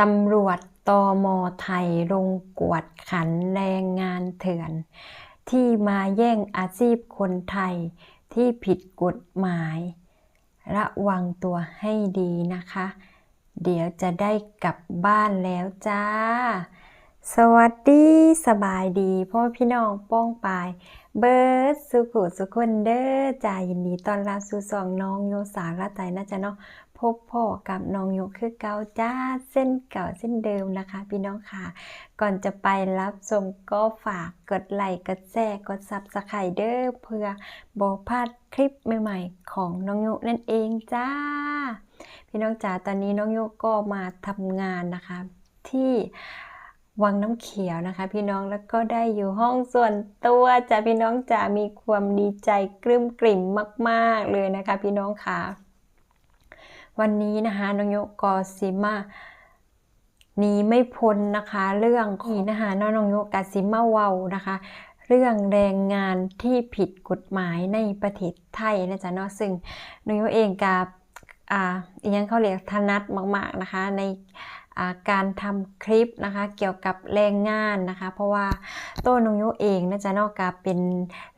ตำรวจตมไทยลงกวดขันแรงงานเถื่อน ที่มาแย่งอาชีพคนไทยที่ผิดกฎหมาย ระวังตัวให้ดีนะคะ เดี๋ยวจะได้กลับบ้านแล้วจ้า สวัสดีสบายดีพ่อพี่น้องป้องปายเบิร์ดสุขุสุคนเด้อจ่ายินดีตอนรับสู่สองน้องโยสาระไตนะจ๊ะเนาะ พบพ่อกับน้องโยคือเก่าจ้าเส้นเก่าเส้นเดิมนะคะ พี่น้องค่ะ ก่อนจะไปรับชมก็ฝากกดไลค์กดแชร์กดซับสไครเดอร์เพื่อบ่พลาดคลิปใหม่ๆ ของน้องโยนั่นเองจ้า พี่น้องจ๋าตอนนี้น้องโยก็มาทำงานนะคะ ที่วังน้ำเขียวนะคะ พี่น้องแล้วก็ได้อยู่ห้องส่วนตัวจ้ะพี่น้องจ๋ามีความดีใจกลื้มกลิ่มมาก ๆเลยนะคะ พี่น้องค่ะ วันนี้นะคะน้องโยกอซิมาหนีไม่พ้นนะคะ เรื่องนี้นะคะน้องโยกาซิมาเวานะคะ เรื่องแรงงานที่ผิดกฎหมายในประเทศไทยนะจ๊ะเนาะซึ่งน้องโยเองกับอ่าอีกอย่างเขาเรียกถนัดมาก ๆนะคะในการทำคลิปนะคะเกี่ยวกับแรงงานนะคะ เพราะว่าโต้นงโยเองนะจ๊ะนอกจากเป็น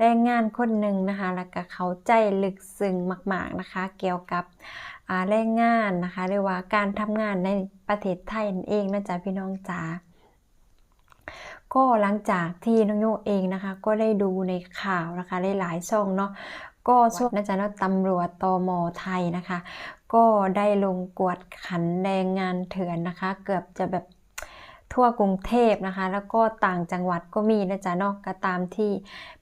แรงงานคนหนึ่งนะคะ แล้วก็เขาใจลึกซึ้งมาก ๆนะคะ เกี่ยวกับ แรงงานนะคะเรียกว่าการทำงานในประเทศไทยนั่นเองนะจ๊ะพี่น้องจ๋าก็หลังจากที่น้องโยเองนะคะ ก็ได้ดูในข่าวนะคะหลายๆช่องเนาะก็ช่วงนะจ๊ะเนาะตำรวจตมไทยนะคะ ก็ได้ลงกวดขันแรงงานเถื่อนนะคะ เกือบจะแบบ ทั่วกรุงเทพนะคะ แล้วก็ต่างจังหวัดก็มีนะจ๊ะเนอกก็ตามที่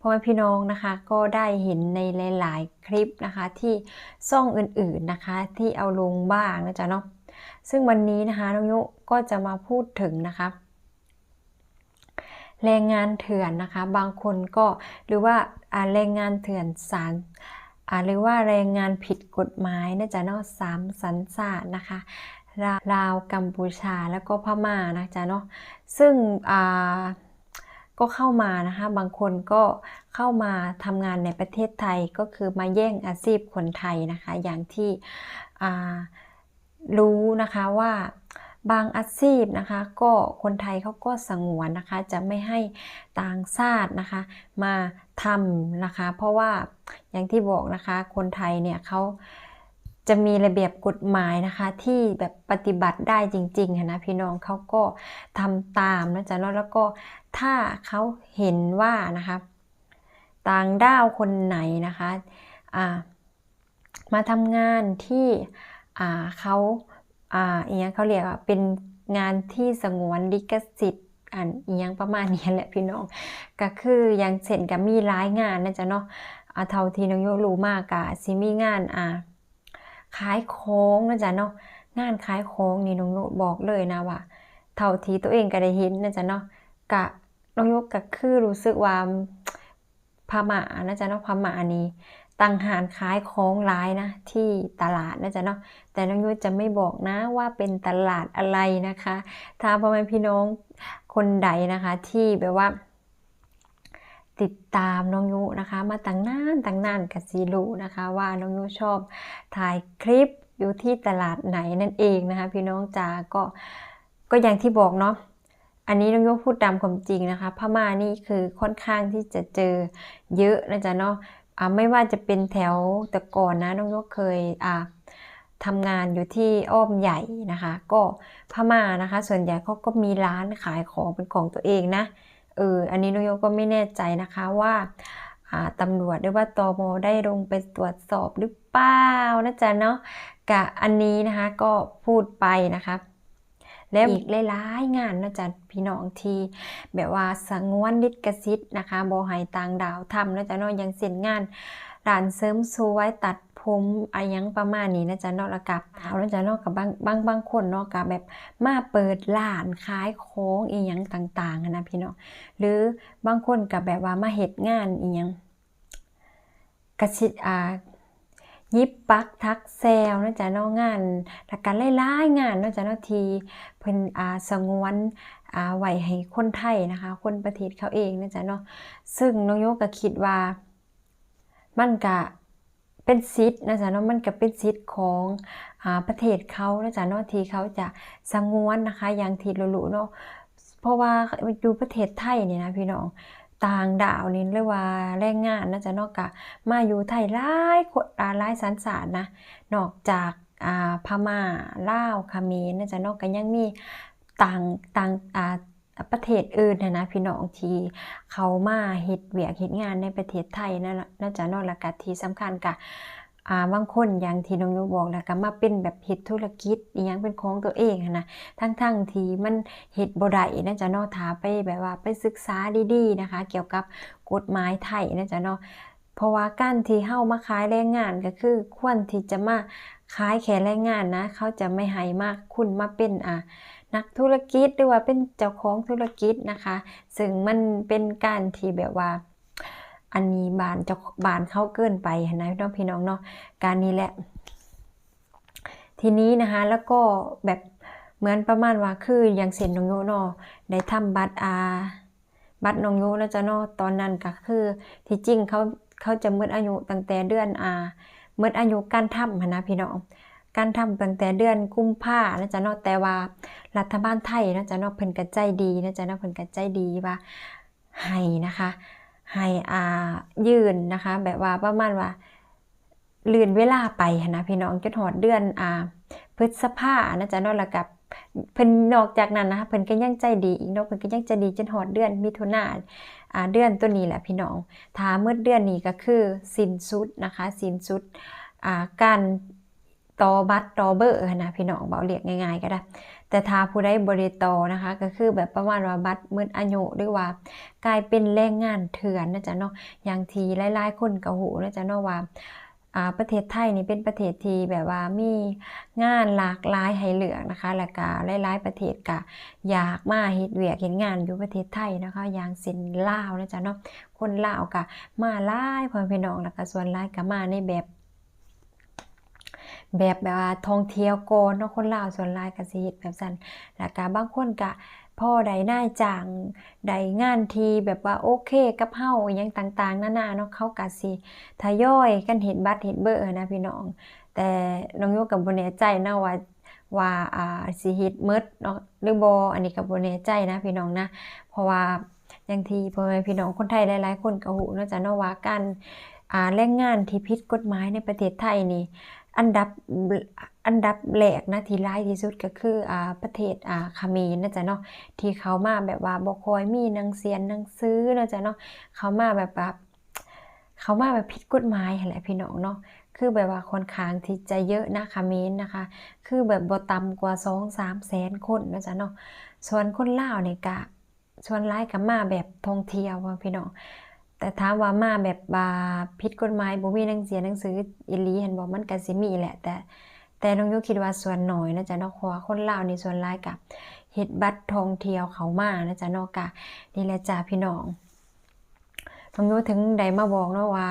พ่อแม่พี่น้องนะคะ ก็ได้เห็นในหลาย ๆ คลิปนะคะ ที่ซ่องอื่น ๆนะคะ ที่เอาลงบ้างนะจ๊ะเนาะซึ่งวันนี้นะคะน้องยุก็จะมาพูดถึงนะคะแรงงานเถื่อนนะคะ บางคนก็หรือว่าแรงงานเถื่อนสารหรือว่าแรงงานผิดกฎหมายนะจ๊ะเนาะสามสัญชาตินะคะ ลาลาวกัมพูชาแล้วก็พม่านะจ๊ะเนาะซึ่งก็เข้ามานะคะบางคนก็เข้ามาทำงานในประเทศไทยก็คือมาแย่งอาชีพคนไทยนะคะอย่างที่รู้นะคะว่าบางอาชีพนะคะ ก็คนไทยเขาก็สงวนนะคะ จะไม่ให้ต่างชาตินะคะ มาทำนะคะ เพราะว่าอย่างที่บอกนะคะ คนไทยเนี่ยเขา จะมีระเบียบกฎหมายนะคะ ที่แบบปฏิบัติได้จริงๆนะพี่น้องเขาก็ทำตามนะจ๊ะเนาะแล้วก็ถ้าเขาเห็นว่านะคะ ต่างด้าวคนไหนนะคะมาทำงานที่เขาอาอย่างเงี้ยเขาเรียกว่าเป็นงานที่สงวนลิขสิทธิ์อันอียงประมาณนี้แหละพี่น้องก็คืออย่างเช่นกับมีหลายงานนะจ๊ะเนาะอ่าเท่าที่น้องโยรู้มากกะสิมีงานอ่า ขายของนะจ๊ะเนาะงานขายของนี่น้องโยบอกเลยนะว่า เท่าทีตัวเองก็ได้เห็นนะจ๊ะเนาะกะน้องโยก็คือรู้สึกว่าพม่านะจ๊ะเนาะพม่านี้ตั้งหารขายของหลายนะที่ตลาดนะจ๊ะเนาะแต่น้องโยจะไม่บอกนะว่าเป็นตลาดอะไรนะคะ ถ้าพ่อแม่พี่น้องคนใดนะคะที่แบบว่า ติดตามน้องยุนะคะ มาตั้งนานตั้งนานกับซีรูนะคะว่าน้องยุชอบถ่ายคลิปอยู่ที่ตลาดไหนนั่นเองนะคะ พี่น้องจ๋าก็ก็อย่างที่บอกเนาะอันนี้น้องยุพูดตามความจริงนะคะพม่านี่คือค่อนข้างที่จะเจอเยอะนะจ๊ะเนาะอ่าไม่ว่าจะเป็นแถวแต่ก่อนนะน้องยุเคยอ่าทำงานอยู่ที่อ้อมใหญ่นะคะ ก็พม่านะคะ ส่วนใหญ่เขาก็มีร้านขายของเป็นของตัวเองนะ เอออันนี้น้องโยก็ไม่แน่ใจนะคะว่าตำรวจหรือว่าตมได้ลงไปตรวจสอบหรือเปล่านะจ๊ะเนาะกะอันนี้นะคะก็พูดไปนะคะแล้วอีกหลายๆงานนะจ๊ะพี่น้องที่แบบว่าสงวนลิขสิทธิ์นะคะบอหายต่างดาวทำนะจ๊ะเนาะยังเส้นงานร้านเสริมสวยตัด ผมอะไรยังประมาณนี้นะจ๊ะเนาะแล้วกับเอานะจ๊ะเนาะกับบางบางบางคนเนาะกับแบบมาเปิดร้านขายของอีหยังต่างๆนะพี่น้องหรือบางคนกับแบบว่ามาเฮ็ดงานอีหยังกระชิดอ่ายิบปักทักแซวนะจ๊ะเนาะงานแล้วกันหลายๆงานเนาะจ๊ะเนาะทีเพิ่นอ่าสงวนอ่าไว้ให้คนไทยนะคะ คนประเทศเขาเองนะจ๊ะเนาะซึ่งน้องโยก็คิดว่ามันก็ เป็นสิทธิ์นะจ๊ะเนาะมันก็เป็นสิทธิ์ของอ่าประเทศเขานะจ๊ะเนาะที่เขาจะสงวนนะคะอย่างที่รู้ๆเนาะเพราะว่าอยู่ประเทศไทยนี่นะพี่น้องต่างดาวนี่เรียกว่าแรงงานนะจ๊ะเนาะกะมาอยู่ไทยหลายคนหลายสัญชาตินะนอกจากอ่าพม่าลาวเมรนะจ๊ะเนาะก็ยังมีต่างต่างอ่า ประเทศอื่นนะนะพี่น้องที่เขามาเฮ็ดเวียกเฮ็ดงานในประเทศไทยนั่นล่ะนะจ๊ะนาะแล้วก็ที่สำคัญก็อ่าบางคนอย่างที่น้องโยบอกแล้วก็มาเป็นแบบเฮ็ดธุรกิจอีหยังเป็นของตัวเองนะทั้งๆที่มันเฮ็ดบ่ได้นะจ๊ะนาะถ้าไปแบบว่าไปศึกษาดีๆนะคะ เกี่ยวกับกฎหมายไทยนะจ๊ะนาะเพราะว่าการที่เฮามาขายแรงงานก็คือควรที่จะมาขายแค่แรงงานนะ เขาจะไม่ให้มากคุณมาเป็นอ่า นักธุรกิจหรือว่าเป็นเจ้าของธุรกิจนะคะ ซึ่งมันเป็นการที่แบบว่า อันนี้บานเจ้าบานเข้าเกินไปหั้นนะน้องพี่น้องเนาะการนี้แหละ ทีนี้นะคะแล้วก็แบบเหมือนประมาณว่าคืออย่างเซ็นน้องโยเนาะได้ทำบัตรอาบัตรน้องโยแล้วจะเนาะตอนนั้นก็คือ ที่จริงเขาเขาจะหมดออายุตั้งแต่เดือนอาหมดออายุการทำนะพี่น้อง การทำตั้งแต่เดือนกุมภานะจ๊ะเนาะแต่ว่ารัฐบาลไทยนะจ๊ะเนาะเพิ่นก็ใจดีนะจ๊ะเนาะเพิ่นก็ใจดีว่าให้นะคะให้อายื่นนะคะ แบบว่าประมาณว่าเลื่อนเวลาไปนะพี่น้องจนฮอดเดือนอ่าพฤษภานะจ๊ะเนาะแล้วก็เพิ่นนอกจากนั้นนะคะเพิ่นก็ยังใจดีอีกเนาะเพิ่นก็ยังใจดีจนฮอดเดือนมิถุนาอ่าเดือนตัวนี้แหละพี่น้องถ้าเมื่อเดือนนี้ก็คือสิ้นสุดนะคะสิ้นสุดอ่าการ ตอบัตตอเบอร์นะพี่น้องเบาเรียกง่ายๆก็ได้ แต่ถ้าผู้ใดบริตอนะคะ ก็คือแบบประมาณว่าบัตรมืดอายุหรือว่ากลายเป็นแรงงานเถื่อนนะจ๊ะเนาะอย่างทีหลายๆคนก็หูนะจ๊ะเนาะว่าอ่าประเทศไทยนี่เป็นประเทศที่แบบว่ามีงานหลากหลายให้เลือกนะคะ แล้วก็หลายๆประเทศก็อยากมาเฮ็ดเวียกเฮ็ดงานอยู่ประเทศไทยนะคะ อย่างเช่นลาวนะจ๊ะเนาะคนลาวก็มาหลายพ่อพี่น้องแล้วก็ส่วนหลายก็มาในแบบ แบบแบบว่าท่องเที่ยวก่อนเนาะคนลาวส่วนหลายก็สิเฮ็ดแบบซั่นแล้วก็บางคนก็พ่อได้นายจ้างได้งานทีแบบว่าโอเคกับเฮาอิหยังต่างๆนานาเนาะเขาก็สิทยอยกันเฮ็ดบัตรเฮ็ดเบอร์นะพี่น้อง แต่น้องโยก็บ่แน่ใจนะว่าว่าอ่าสิเฮ็ดหมดเนาะหรือบ่อันนี้ก็บ่แน่ใจนะพี่น้องนะ เพราะว่าอย่างที่พ่อแม่พี่น้องคนไทยหลายๆคนก็ฮู้เนาะจ้ะเนาะว่าการอ่าแรงงานที่ผิดกฎหมายในประเทศไทยนี่ อันดับอันดับแรกนะที่ร้ายที่สุดก็คืออ่าประเทศอ่าเขมรนะจ๊ะเนาะที่เขามาแบบว่าบ่คอยมีนังเสียนนังสือนะจ๊ะเนาะเขามาแบบว่าเขามาแบบผิดกฎหมายแหละพี่น้องเนาะคือแบบว่าค่อนข้างที่จะเยอะนะเขมรนะคะ คือแบบบ่ต่ำกว่า2-3แสนคนนะจ๊ะเนาะส่วนคนลาวนี่ยก็ส่วนหลายก็มาแบบท่องเที่ยวว่าพี่น้อง แต่ถามว่ามาแบบว่าผิดกฎหมายบ่มีหนังเสียหนังสืออีหลีเห็นบ่มันก็สิมีแหละ แต่ แต่น้องโยคิดว่าส่วนน้อยนะจ๊ะนาะเพราะว่าคนลาวนี่ส่วนหลายก็เฮ็ดบัตรท่องเที่ยวเขามานะจ๊ะนาะก็นี่แหละจ้ะพี่น้องน้องโยถึงได้มาบอกเนาะว่า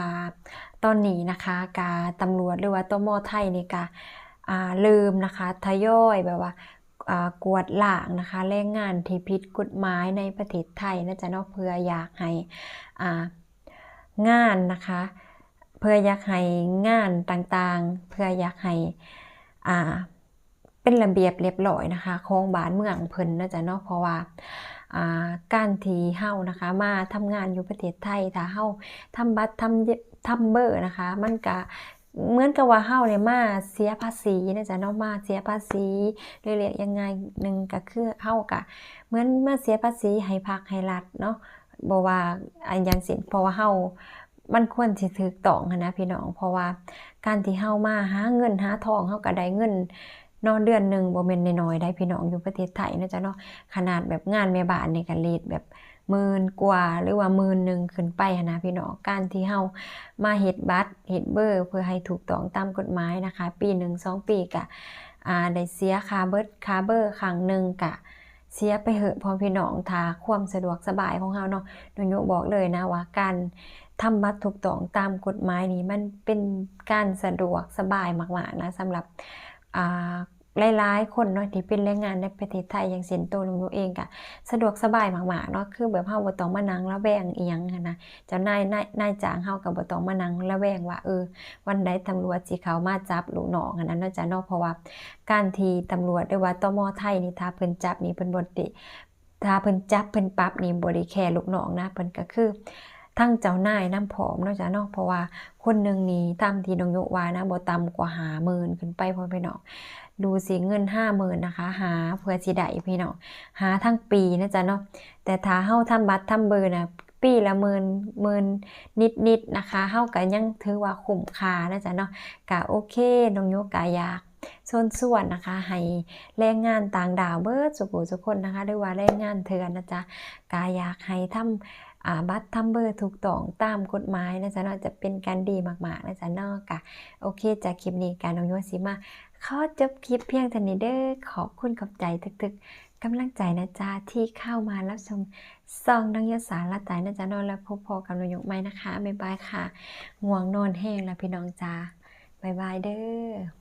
ตอนนี้นะคะกาตำรวจหรือว่าตมไทยนี่ก็อ่าลืมนะคะทยอยแบบว่ากวดล้างนะคะแรงงานที่ผิดกฎหมายในประเทศไทยนะจ๊ะนาะเพื่ออยากให้อ่า งานนะคะ เพื่ออยากให้งานต่างๆ เพื่ออยากให้อ่าเป็นระเบียบเรียบร้อยนะคะของบ้านเมืองเพิ่นนะจ๊ะเนาะเพราะว่าอ่าการที่เฮานะคะ มาทำงานอยู่ประเทศไทยถ้าเฮาทำบัตรทำทำเบอร์นะคะ มันก็เหมือนกับว่าเฮาเนี่ยมาเสียภาษีนะจ๊ะเนาะมาเสียภาษีเรียกยังไงหนึ่งก็คือเฮาก็เหมือนมาเสียภาษีให้ภาคให้รัฐเนาะ บ่ว่าอันย่างเช่นเพราะว่าเฮามันควรสิถูกต้องนะพี่น้อง เพราะว่าการที่เฮามาหาเงินหาทองเฮาก็ได้เงินนาะเดือนหนึ่งบ่แม่นน้อยๆได้พี่น้องอยู่ประเทศไทยนะจ๊ะเนาะขนาดแบบงานแม่บ้านนี่ก็เรทแบบหมื่นกว่าหรือว่าหมื่นหนึ่งขึ้นไปนะพี่น้องการที่เฮามาเฮ็ดบัตรเฮ็ดเบอร์ เพื่อให้ถูกต้องตามกฎหมายนะคะ ปีหนึ่งสองปีก็อ่าได้เสียค่าเบิดค่าเบอร์ครั้งหนึ่งก็ เสียไปเหอะพ่อพี่น้องทาความสะดวกสบายของเฮาเนาะนูโยบอกเลยนะว่าการทำบัตรถูกต้องตามกฎหมายนี้มันเป็นการสะดวกสบายมากๆนะสำหรับอ่า หลายๆ คนเนาะที่เป็นแรงงานในประเทศไทยอย่างเช่นตัวลุงโยเองก็สะดวกสบายมากๆเนาะคือแบบเฮาบ่ต้องมานั่งระแวงอีหยังนะเจ้านายนายนายจ้างเฮาก็บ่ต้องมานั่งระแวงว่าเออ วันใดตำรวจสิเข้ามาจับลูกน้องหันนั้นเนาะจ้ะเนาะเพราะว่าการที่ตำรวจหรือว่าตมไทยนี่ถ้าเพิ่นจับนี่เพิ่นบ่ได้ถ้าเพิ่นจับเพิ่นปรับนี่บ่ได้แค่ลูกน้องนะเพิ่นก็คือทั้งเจ้านายน้ำพร้อมเนาะจ้ะเนาะเพราะว่าคนหนึ่งนี่ตามที่น้องโยว่านะบ่ต่ำกว่า50,000ขึ้นไปพ่อพี่น้อง ดูสิเงินห้าหมื่นนะคะ หาเพื่อสิได้พี่น้องหาทั้งปีนะจ๊ะเนาะแต่ถ้าเฮาทำบัตรทำเบอร์นะปีละหมื่นหมื่นนิดๆนะคะเฮาก็ยังถือว่าคุ้มค่านะจ๊ะเนาะก็โอเคน้องโยกายากส่วนส่วนนะคะให้แรงงานต่างดาวเบิร์ดสุขุทุคนนะคะหรือว่าแรงงานเถื่อนนะจ๊ะกาอยากให้ทำอ่า บัตรทำเบอร์ถูกต้องตามกฎหมายนะจ๊ะเนาะจะเป็นการดีมากๆนะจ๊ะเนาะกะโอเคจากคลิปนี้การน้องโยสิมาขอจบคลิปเพียงเท่านี้เด้อขอบคุณขอบใจทึกๆกำลังใจนะจ๊ะที่เข้ามารับชมซองนังยศสารละตายนะจ๊ะนอนแล้วพบพอกับนายกไหมนะคะบ๊ายบายค่ะง่วงนอนแห้งแล้วพี่น้องจ้าบ๊ายบายเด้อ